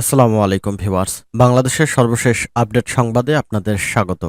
আসসালামু আলাইকুম ভিওয়ার্স বাংলাদেশের সর্বশেষ আপডেট সংবাদে আপনাদের স্বাগত।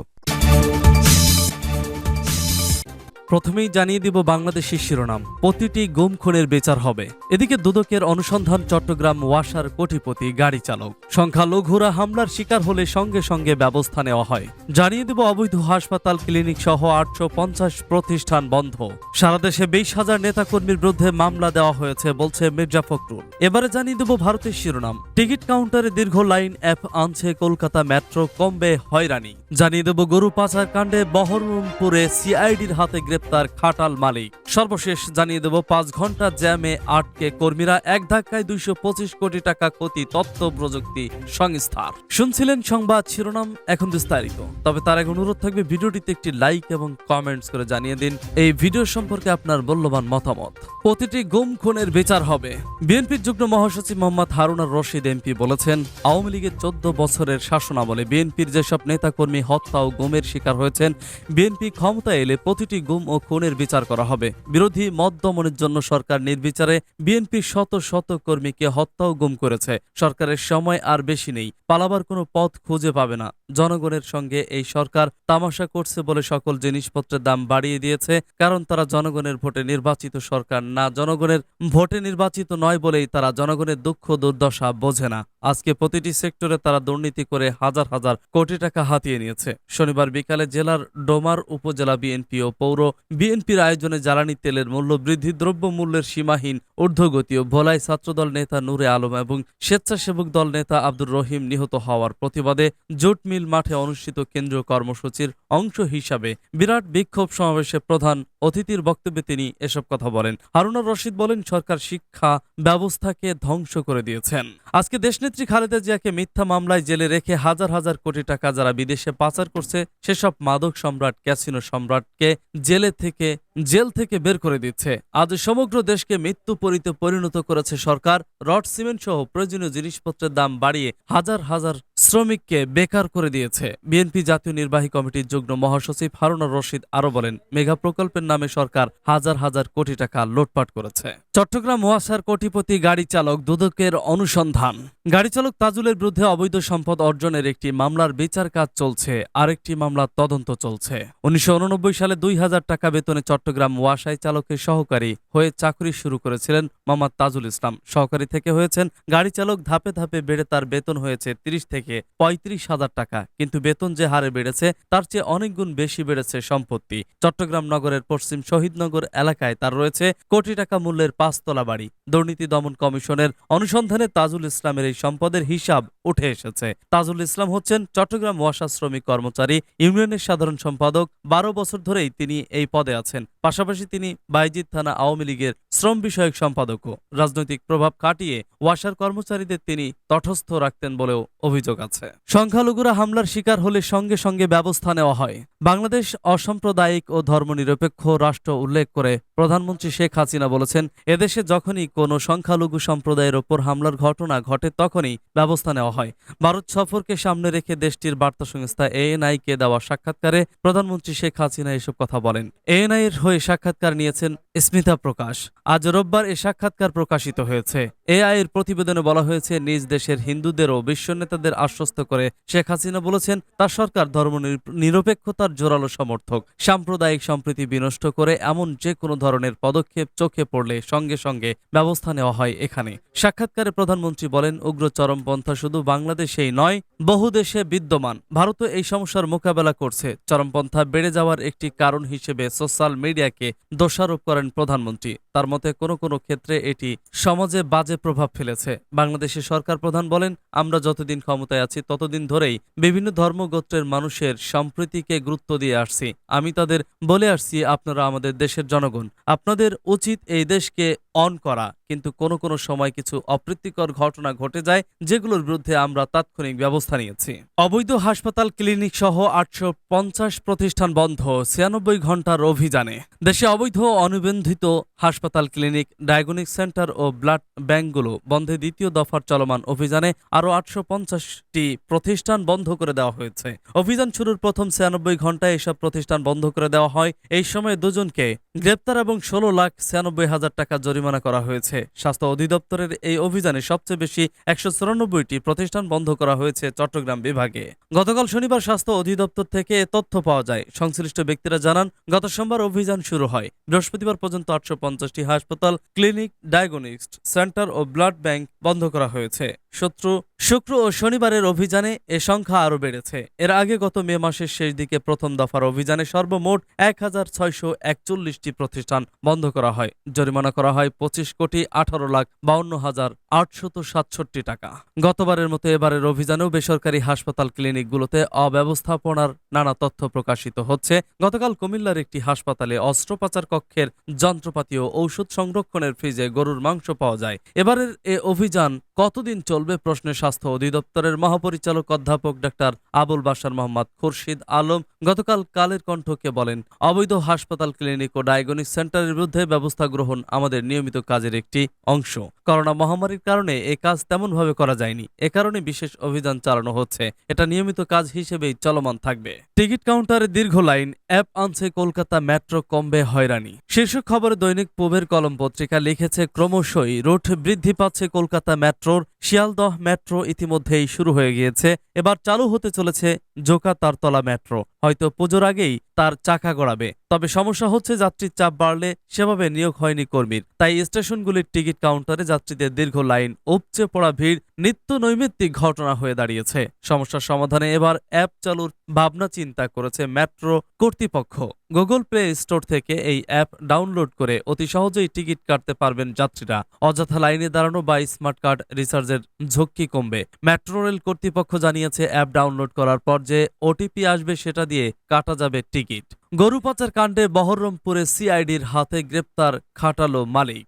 প্রথমেই জানিয়ে দিব বাংলাদেশের শিরোনাম। প্রতিটি গুম খুনের বিচার হবে। এদিকে দুদকের অনুসন্ধান চট্টগ্রাম ওয়াসার কোটিপতি গাড়ি চালক। সংখ্যালঘুরা হামলার শিকার হলে সঙ্গে সঙ্গে ব্যবস্থা নেওয়া হয়। জানিয়ে দেব অবৈধ হাসপাতাল, ক্লিনিক সহ আটশো পঞ্চাশ প্রতিষ্ঠান বন্ধ। সারা দেশে বিশ হাজার নেতাকর্মীর বিরুদ্ধে মামলা দেওয়া হয়েছে, বলছে মির্জা ফখরুল। এবারে জানিয়ে দেব ভারতের শিরোনাম। টিকিট কাউন্টারে দীর্ঘ লাইন অ্যাপ আনছে কলকাতা মেট্রো, কমবে হয়রানি। জানিয়ে দেব গরু পাচার কাণ্ডে বহরমপুরে সিআইডির হাতে গ্রেপ্তার খাটাল মালিক। সর্বশেষ জানিয়ে দেব, পাঁচ ঘণ্টা জ্যামে আটকে কর্মীরা এক ধাক্কায় দুইশো পঁচিশ কোটি টাকা ক্ষতি তথ্য প্রযুক্তি সংস্থার। শুনছিলেন সংবাদ শিরোনাম, এখন বিস্তারিত। তবে তার এক অনুরোধ থাকবে, ভিডিওটিতে একটি লাইক এবং কমেন্টস করে জানিয়ে দিন। এই ভিডিও সম্পর্কে আপনার মূল্যবান মতামত। প্রতিটি গুম খুনের বিচার হবে। বিএনপির যুগ্ম মহাসচিব মোহাম্মদ হারুনার রশিদ এমপি বলেছেন, আওয়ামী লীগের চোদ্দ বছরের শাসনামলে বিএনপির যেসব নেতাকর্মী হত্যা ও গুমের শিকার হয়েছেন, বিএনপি ক্ষমতা এলে প্রতিটি গুম খুনের বিচার করা হবে। বিরোধী মত দমনের জন্য সরকার নির্বিচারে বিএনপির শত শত কর্মীকে হত্যা ও গুম করেছে। সরকারের সময় আর বেশি নেই, পালাবার কোনো পথ খুঁজে পাবে না। জনগণের সঙ্গে এই সরকার তামাশা করছে বলে সকল জিনিসপত্রের দাম বাড়িয়ে দিয়েছে, কারণ তারা জনগণের ভোটে নির্বাচিত সরকার না। জনগণের ভোটে নির্বাচিত নয় বলেই তারা জনগণের দুঃখ দুর্দশা বোঝে না। আজকে প্রতিটি সেক্টরে তারা দুর্নীতি করে হাজার হাজার কোটি টাকা হাতিয়ে নিয়েছে। শনিবার বিকালে জেলার ডোমার উপজেলা বিএনপি ও পৌর বিএনপির আয়োজনে জ্বালানি তেলের মূল্য বৃদ্ধি দ্রব্য মূল্যের সীমাহীন ঊর্ধ্বগতি ও ভোলাই ছাত্রদল নেতা নূরে আলম এবং স্বেচ্ছাসেবক দল নেতা আব্দুর রহিম নিহত হওয়ার প্রতিবাদে জুট মিল মাঠে অনুষ্ঠিত কেন্দ্রীয় কর্মসূচির অংশ হিসাবে বিরাট বিক্ষোভ সমাবেশে প্রধান অতিথির বক্তব্যে তিনি এসব কথা বলেন। হারুনার রশিদ বলেন, সরকার শিক্ষা ব্যবস্থাকে ধ্বংস করে দিয়েছেন। আজকে দেশনেত্রী খালেদা জিয়াকে মিথ্যা মামলায় জেলে রেখে হাজার হাজার কোটি টাকা যারা বিদেশে পাচার করছে, সেসব মাদক সম্রাট, ক্যাসিনো সম্রাটকে জেলে থেকে জেল থেকে বের করে দিচ্ছে। আজ সমগ্র দেশকে মৃত্যুপরিতে পরিণত করেছে সরকার। রড সিমেন্ট সহ প্রয়োজনীয় জিনিসপত্রের দাম বাড়িয়ে হাজার হাজার শ্রমিককে বেকার করে দিয়েছে। বিএনপি জাতীয় নির্বাহী কমিটির যুগ্ম মহাসচিব হারুনার রশিদ আরও বলেন মেগা প্রকল্পের নামে সরকার হাজার হাজার কোটি টাকা লুটপাট করেছে। চট্টগ্রাম ওয়াসার কোটিপতি গাড়ি চালক দুদকের অনুসন্ধান। গাড়ি চালক তাজুলের বিরুদ্ধে অবৈধ সম্পদ অর্জনের একটি মামলার বিচার কাজ চলছে। আরেকটি মামলার তদন্ত চলছে। উনিশশো উননব্বই সালে দুই হাজার টাকা বেতনে চট্টগ্রাম ওয়াসায় চালকের সহকারী হয়ে চাকরি শুরু করেছিলেন মোহাম্মদ তাজুল ইসলাম। সহকারী থেকে হয়েছেন, গাড়ি চালক ধাপে ধাপে বেড়ে তার বেতন হয়েছে তিরিশ থেকে পঁয়ত্রিশ হাজার টাকা। কিন্তু বেতন যে হারে বেড়েছে, তার চেয়ে অনেক গুণ বেশি বেড়েছে সম্পত্তি। চট্টগ্রাম নগরের পশ্চিম শহীদনগর এলাকায় তার রয়েছে কোটি টাকা মূল্যের পাঁচতলা বাড়ি। দুর্নীতি দমন কমিশনের অনুসন্ধানে তাজুল ইসলামের এই সম্পদের হিসাব উঠে এসেছে। তাজুল ইসলাম হচ্ছেন চট্টগ্রাম ওয়াসা শ্রমিক কর্মচারী, ইউনিয়নের সাধারণ সম্পাদক। বারো বছর ধরেই তিনি এই পদে আছেন। পাশাপাশি তিনি বাইজিদ থানা আওয়ামী লীগের শ্রম বিষয়ক সম্পাদকও রাজনৈতিক প্রভাব কাটিয়ে ওয়াসার কর্মচারীদের তিনি তটস্থ রাখতেন বলেও অভিযোগ আছে। সংখ্যালঘুরা হামলার শিকার হলে সঙ্গে সঙ্গে ব্যবস্থা নেওয়া হয়। বাংলাদেশ অসাম্প্রদায়িক ও ধর্মনিরপেক্ষ রাষ্ট্র উল্লেখ করে প্রধানমন্ত্রী শেখ হাসিনা বলেছেন, এদেশে যখনই কোনো সংখ্যালঘু সম্প্রদায়ের ওপর হামলার ঘটনা ঘটে তখনই ব্যবস্থা নেওয়া হয়। ভারত সফরকে সামনে রেখে দেশটির বার্তা সংস্থা এএনআই কে দেওয়া সাক্ষাৎকারে প্রধানমন্ত্রী শেখ হাসিনা এসব কথা বলেন। এএনআই এর হয়ে সাক্ষাৎকার নিয়েছেন স্মিতা প্রকাশ। আজ রোববার এ সাক্ষাৎকার প্রকাশিত হয়েছে। এআই এর প্রতিবেদনে বলা হয়েছে, নিজ দেশের হিন্দুদের ও বিশ্ব নেতাদের আশ্বস্ত করে শেখ হাসিনা বলেছেন, তার সরকার ধর্ম নিরপেক্ষতার জোরালো সমর্থক। সাম্প্রদায়িক সম্প্রীতি বিনষ্ট করে এমন যে কোনো ধরনের পদক্ষেপ চোখে পড়লে সঙ্গে সঙ্গে ব্যবস্থা নেওয়া হয় এখানে। সাক্ষাৎকারে প্রধানমন্ত্রী বলেন, উগ্র চরমপন্থা শুধু বাংলাদেশেই নয়, বহু দেশে বিদ্যমান। ভারতও এই সমস্যার মোকাবেলা করছে। চরমপন্থা বেড়ে যাওয়ার একটি কারণ হিসেবে সোশ্যাল মিডিয়াকে দোষারোপ করেন প্রধানমন্ত্রী। তার মতে কোনো কোনো ক্ষেত্রে এটি সমাজে বাজে প্রভাব ফেলেছে। বাংলাদেশের সরকার প্রধান বলেন, আমরা যতদিন ক্ষমতায় আছি, ততদিন ধরেই বিভিন্ন ধর্মগোত্রের মানুষের সম্প্রীতিকে গুরুত্ব দিয়ে আসছি। আমি তাদের বলে আসছি, আপনারা আমাদের দেশের জনগণ। আপনাদের উচিত এই দেশকে অন করা, কিন্তু কোনো কোনো সময় কিছু অপ্রীতিকর ঘটনা ঘটে যায়, যেগুলোর বিরুদ্ধে আমরা তাৎক্ষণিক ব্যবস্থা নিয়েছি। অবৈধ হাসপাতাল, ক্লিনিক সহ আটশো পঞ্চাশ প্রতিষ্ঠান বন্ধ, ছিয়ানব্বই ঘণ্টার অভিযানে। দেশে অবৈধ অনুবন্ধিত হাসপাতাল, ক্লিনিক, ডায়াগনিক সেন্টার ও ব্লাড ব্যাংকগুলো বন্ধে দ্বিতীয় দফার চলমান অভিযানে আরও আটশো পঞ্চাশটি প্রতিষ্ঠান বন্ধ করে দেওয়া হয়েছে। অভিযান শুরুর প্রথম ছিয়ানব্বই ঘন্টায় এসব প্রতিষ্ঠান বন্ধ করে দেওয়া হয়। এই সময় দুজনকে গ্রেপ্তার এবং ষোলো লাখ ছিয়ানব্বই হাজার টাকা জরিমানা জরিমানা করা হয়েছে। স্বাস্থ্য অধিদপ্তরের এই অভিযানে সবচেয়ে বেশি একশো চুরানব্বইটি প্রতিষ্ঠান বন্ধ করা হয়েছে চট্টগ্রাম বিভাগে। গতকাল শনিবার স্বাস্থ্য অধিদপ্তর থেকে তথ্য পাওয়া যায়। সংশ্লিষ্ট ব্যক্তিরা জানান, গত সোমবার অভিযান শুরু হয়। বৃহস্পতিবার পর্যন্ত আটশো পঞ্চাশটি হাসপাতাল, ক্লিনিক, ডায়াগনিস্ট, সেন্টার ও ব্লাড ব্যাংক বন্ধ করা হয়েছে। শত্রু, শুক্র ও শনিবারের অভিযানে এ সংখ্যা আরও বেড়েছে। এর আগে গত মে মাসের শেষ দিকে প্রথম দফার অভিযানে সর্বমোট এক হাজার ছয়শো একচল্লিশটি প্রতিষ্ঠান বন্ধ করা হয়। জরিমানা করা হয় পঁচিশ কোটি আঠারো লাখ বাউন্ন হাজার আটশত সাতষট্টি টাকা। গতবারের মতো এবারের অভিযানেও বেসরকারি হাসপাতাল ক্লিনিকগুলোতে অব্যবস্থাপনার নানা তথ্য প্রকাশিত হচ্ছে। গতকাল কুমিল্লার একটি হাসপাতালে অস্ত্রোপচার কক্ষের যন্ত্রপাতি ও ঔষধ সংরক্ষণের ফ্রিজে গরুর মাংস পাওয়া যায়। এবারের এ অভিযান কতদিন চলবে প্রশ্নে স্বাস্থ্য অধিদপ্তরের মহাপরিচালক অধ্যাপক ডাক্তার আবুল বাশার মোহাম্মদ খুরশিদ আলম গতকাল কালের কণ্ঠকে বলেন, অবৈধ হাসপাতাল, ক্লিনিক ও ডায়াগনিক সেন্টারের বিরুদ্ধে ব্যবস্থা গ্রহণ আমাদের নিয়মিত কাজের একটি অংশ। করোনা মহামারীর কারণে এ কাজ তেমনভাবে করা যায়নি। এ কারণে বিশেষ অভিযান চালানো হচ্ছে। এটা নিয়মিত কাজ হিসেবেই চলমান থাকবে। টিকিট কাউন্টারে দীর্ঘ লাইন, অ্যাপ আনছে কলকাতা মেট্রো, কমবে হয়রানি। শীর্ষক খবরে দৈনিক পূবের কলম পত্রিকা লিখেছে, ক্রমশই রুট বৃদ্ধি পাচ্ছে কলকাতা মেট্রোর শিয়ালদহ মেট্রো ইতিমধ্যেই শুরু হয়ে গিয়েছে। এবার চালু হতে চলেছে জোকা তারতলা মেট্রো। হয়তো পুজোর আগেই তার চাকা গড়াবে। তবে সমস্যা হচ্ছে যাত্রীর চাপ বাড়লে সেভাবে নিয়োগ হয়নি কর্মীর। তাই স্টেশনগুলির টিকিট কাউন্টারে যাত্রীদের দীর্ঘ লাইন উপচে পড়া ভিড়, নিত্য নৈমিত্তিক ঘটনা হয়ে দাঁড়িয়েছে। সমস্যার সমাধানে এবার অ্যাপ চালুর ভাবনা চিন্তা করেছে মেট্রো কর্তৃপক্ষ। গুগল প্লে স্টোর থেকে এই অ্যাপ ডাউনলোড করে অতি সহজেই টিকিট কাটতে পারবেন যাত্রীরা। অযথা লাইনে দাঁড়ানো বা স্মার্ট কার্ড রিচার্জের ঝক্কি কমবে। মেট্রো রেল কর্তৃপক্ষ জানিয়েছে, অ্যাপ ডাউনলোড করার পর যে ওটিপি আসবে সেটা দিয়ে কাটা যাবে টিকিট। গরু পাচার কাণ্ডে বহরমপুরে সিআইডির হাতে গ্রেপ্তার খাটালো মালিক।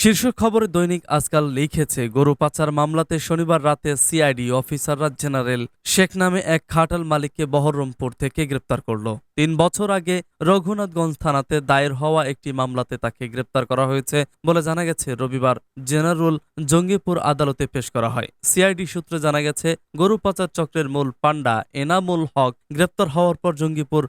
শীর্ষক খবরে দৈনিক আজকাল লিখেছে গরু পাচার মামলাতে শনিবার রাতে সিআইডি অফিসাররা জেনারেল শেখ নামে এক খাটাল মালিককে বহরমপুর থেকে গ্রেপ্তার করল। তিন বছর আগে রঘুনাথগঞ্জ থানাতে দায়ের হওয়া একটি মামলাতে তাকে গ্রেপ্তার করা হয়েছে বলে জানা গেছে, রবিবার জেনারেল জঙ্গিপুর আদালতে পেশ করা হয়। সিআইডি সূত্রে জানা গেছে গরু পাচার চক্রের মূল পাণ্ডা এনামুল হক গ্রেপ্তার হওয়ার পর জঙ্গিপুর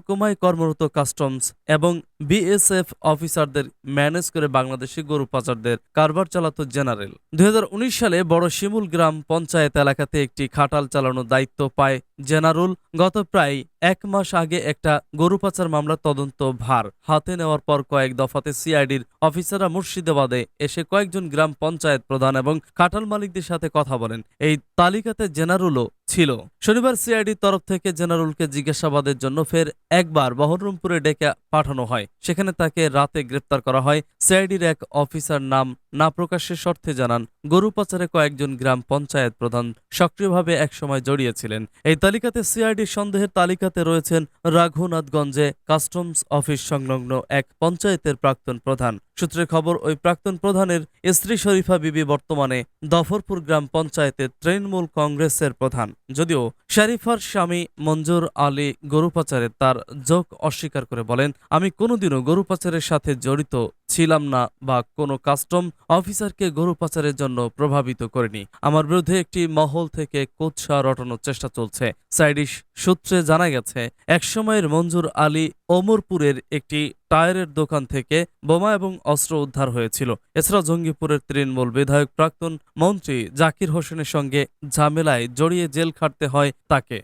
মহকুমায় কর্মরত কাস্টমস এবং বিএসএফ অফিসারদের ম্যানেজ করে বাংলাদেশি গরু পাচারদের কারবার চালাতো জেনারেল। দুই সালে বড় শিমুল গ্রাম পঞ্চায়েত এলাকাতে একটি খাটাল চালানোর দায়িত্ব পায় জেনারুল। গত প্রায় এক মাস আগে একটা গরু পাচার মামলার তদন্ত ভার হাতে নেওয়ার পর কয়েক দফাতে সিআইডির অফিসাররা মুর্শিদাবাদে এসে কয়েকজন গ্রাম পঞ্চায়েত প্রধান এবং খাটাল মালিকদের সাথে কথা বলেন। এই তালিকাতে জেনারুলও ছিল। শনিবার সিআইডির তরফ থেকে জেনারুলকে জিজ্ঞাসাবাদের জন্য ফের একবার বহরমপুরে ডেকে পাঠানো হয়। সেখানে তাকে রাতে গ্রেপ্তার করা হয়। সিআইডির এক অফিসার নাম না প্রকাশের শর্তে জানান, গরু পাচারে কয়েকজন গ্রাম পঞ্চায়েত প্রধান সক্রিয়ভাবে একসময় জড়িয়েছিলেন। এই তালিকাতে সিআইডির সন্দেহের তালিকাতে রয়েছেন রাঘুনাথগঞ্জে কাস্টমস অফিস সংলগ্ন এক পঞ্চায়েতের প্রাক্তন প্রধান। সূত্রে খবর, ওই প্রাক্তন প্রধানের স্ত্রী শরীফা বিবি বর্তমানে দফরপুর গ্রাম পঞ্চায়েতের তৃণমূল কংগ্রেসের প্রধান। যদিও শরীফার স্বামী মঞ্জুর আলী গরু পাচারে তার যোগ অস্বীকার করে বলেন, আমি কোনোদিনও গরু পাচারের সাথে জড়িত ছিলাম না বা কোনো কাস্টম অফিসারকে গরু পাচারের জন্য প্রভাবিত করিনি। আমার বিরুদ্ধে একটি মহল থেকে কুৎসা রটানোর চেষ্টা চলছে। সাইডিশ সূত্রে জানা গেছে, একসময়ের মঞ্জুর আলী ওমরপুরের একটি টায়ারের দোকান থেকে বোমা এবং অস্ত্র উদ্ধার হয়েছিল। এছাড়া জঙ্গিপুরের তৃণমূল বিধায়ক প্রাক্তন মন্ত্রী জাকির হোসেনের সঙ্গে ঝামেলায় জড়িয়ে জেল খাটতে হয় তাকে।